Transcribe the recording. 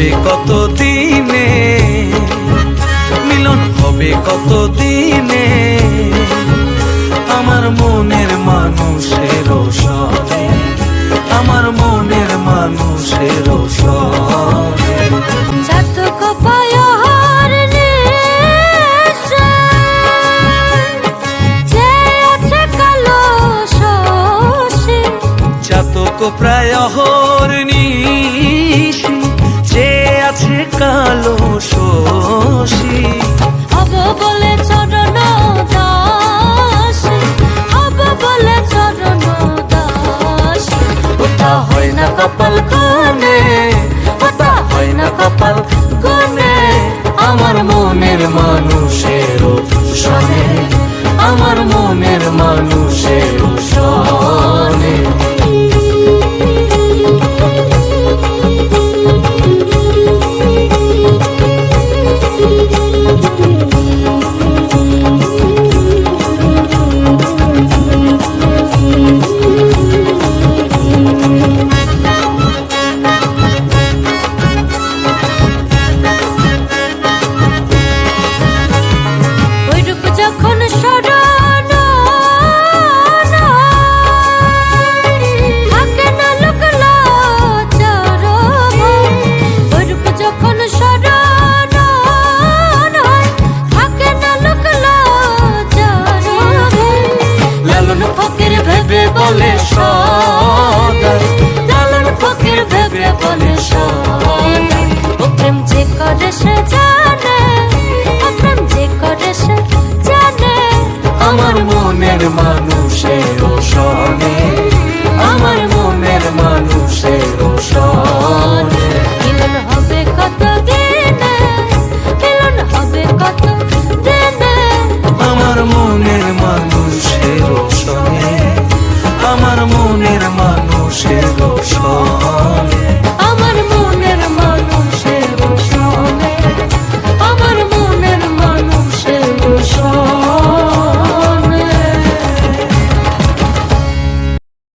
হবে কত দিনে মিলন হবে কত দিনে আমার মনের মানুষের সনে আমার মনের মানুষের প্রায় হর কালো শশী হব বলে চরণ দাসী, হব বলে চরণ দাসী। ওটা হয় না কপাল কোনে ওটা হয় না কপাল কোনে আমার মনের মানুষের সনে আমার মনের মানুষের করে সে জানে প্রেম যে করে সে জানে আমার মানুষের সনে আমার মনের মানুষের